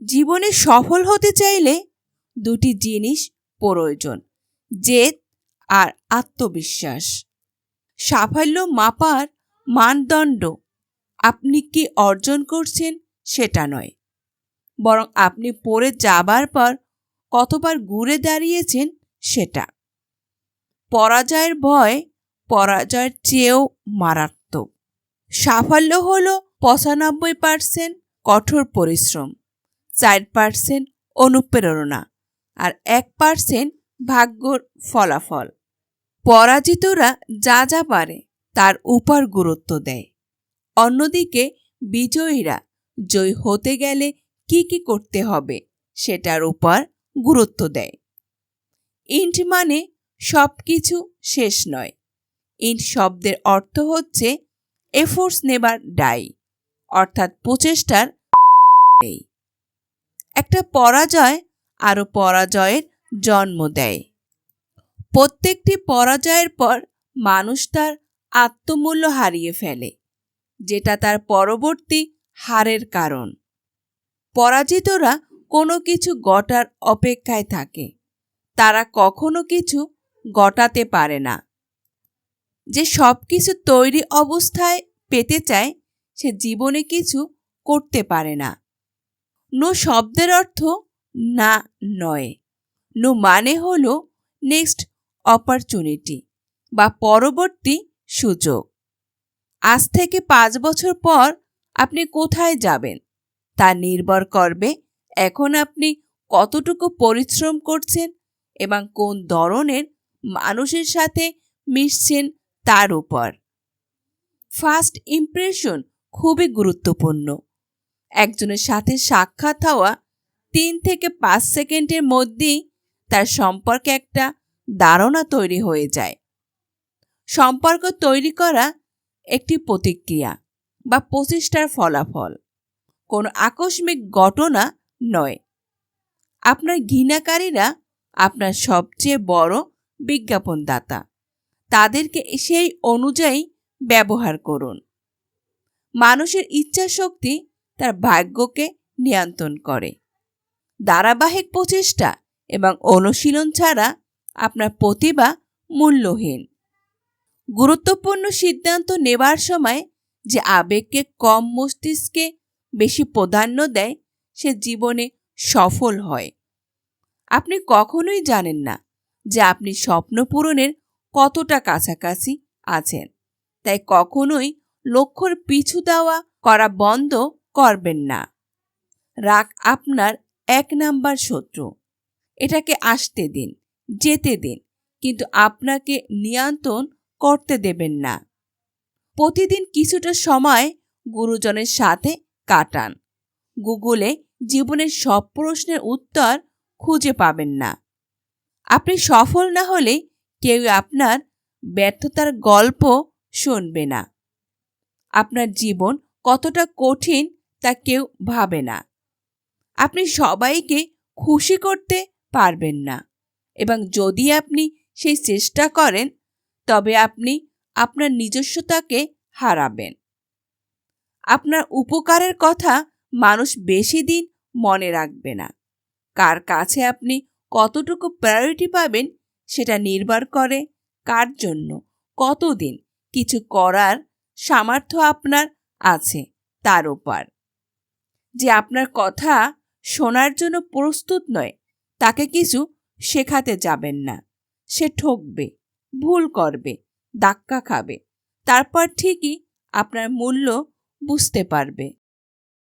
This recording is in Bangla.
জীবনে সফল হতে চাইলে দুটি জিনিস প্রয়োজন, জেদ আর আত্মবিশ্বাস। সাফল্য মাপার মানদণ্ড আপনি কি অর্জন করছেন সেটা নয়, বরং আপনি পড়ে যাবার পর কতবার ঘুরে দাঁড়িয়েছেন সেটা। পরাজয়ের ভয় পরাজয়ের চেয়েও মারাত্মক। সাফল্য হল পঁচানব্বই পার্সেন্ট কঠোর পরিশ্রম। চার পার্সেন্ট অনুপ্রেরণা আর এক পার্সেন্ট ভাগ্যর ফলাফল। পরাজিতরা যা যা পারে তার উপর গুরুত্ব দেয়। অন্যদিকে বিজয়ীরা জয় হতে গেলে কি কি করতে হবে সেটার উপর গুরুত্ব দেয়। ইন্ট মানে সব কিছু শেষ নয়। ইন্ট শব্দের অর্থ হচ্ছে এফোর্স নেবার ডাই অর্থাৎ প্রচেষ্টার নেই একটা পরাজয় আরও পরাজয়ের জন্ম দেয়। প্রত্যেকটি পরাজয়ের পর মানুষ তার আত্মমূল্য হারিয়ে ফেলে, যেটা তার পরবর্তী হারের কারণ। পরাজিতরা কোনো কিছু গটার অপেক্ষায় থাকে, তারা কখনো কিছু গটাতে পারে না। যে সব কিছু তৈরি অবস্থায় পেতে চায়, সে জীবনে কিছু করতে পারে না। নো শব্দের অর্থ না নয়। নো মানে হল নেক্সট অপরচুনিটি বা পরবর্তী সুযোগ। আজ থেকে পাঁচ বছর পর আপনি কোথায় যাবেন? তা নির্ভর করবে এখন আপনি কতটুকু পরিশ্রম করছেন এবং কোন ধরনের মানুষের সাথে মিশছেন তার উপর। ফার্স্ট ইমপ্রেশন খুবই গুরুত্বপূর্ণ। একজনের সাথে সাক্ষাৎ হওয়া তিন থেকে পাঁচ সেকেন্ডের মধ্যেই তার সম্পর্কে একটা ধারণা তৈরি হয়ে যায়। সম্পর্ক তৈরি করা একটি প্রতিক্রিয়া বা প্রচেষ্টার ফলাফল। কোনো আকস্মিক ঘটনা নয়। আপনার ঘৃণাকারীরা আপনার সবচেয়ে বড় বিজ্ঞাপনদাতা। তাদেরকে সেই অনুযায়ী ব্যবহার করুন। মানুষের ইচ্ছা শক্তি তার ভাগ্যকে নিয়ন্ত্রণ করে। ধারাবাহিক প্রচেষ্টা এবং অনুশীলন ছাড়া আপনার প্রতিভা মূল্যহীন। গুরুত্বপূর্ণ সিদ্ধান্ত নেবার সময় যে আবেগকে কম মস্তিষ্কে বেশি প্রাধান্য দেয়, সে জীবনে সফল হয়। আপনি কখনোই জানেন না যে আপনি স্বপ্ন পূরণের কতটা কাছাকাছি আছেন। তাই কখনোই লক্ষ্যর পিছু দেওয়া করা বন্ধ করবেন না। রাগ আপনার এক নাম্বার শত্রু। এটাকে আসতে দিন, যেতে দিন, কিন্তু আপনাকে নিয়ন্ত্রণ করতে দেবেন না। প্রতিদিন কিছুটা সময় গুরুজনের সাথে কাটান। গুগলে জীবনের সব প্রশ্নের উত্তর খুঁজে পাবেন না। আপনি সফল না হলে কেউ আপনার ব্যর্থতার গল্প শুনবে না। আপনার জীবন কতটা কঠিন তা কেউ ভাবে না। আপনি সবাইকে খুশি করতে পারবেন না এবং যদি আপনি সেই চেষ্টা করেন, তবে আপনি আপনার নিজস্বতাকে হারাবেন। আপনার উপকারের কথা মানুষ বেশি দিন মনে রাখবে না। কার কাছে আপনি কতটুকু প্রায়োরিটি পাবেন, সেটা নির্ভর করে কার জন্য কতদিন কিছু করার সামর্থ্য আপনার আছে তার উপর। যে আপনার কথা শোনার জন্য প্রস্তুত নয়, তাকে কিছু শেখাতে যাবেন না। সে ঠকবে, ভুল করবে, ধাক্কা খাবে। তারপর ঠিকই আপনার মূল্য বুঝতে পারবে।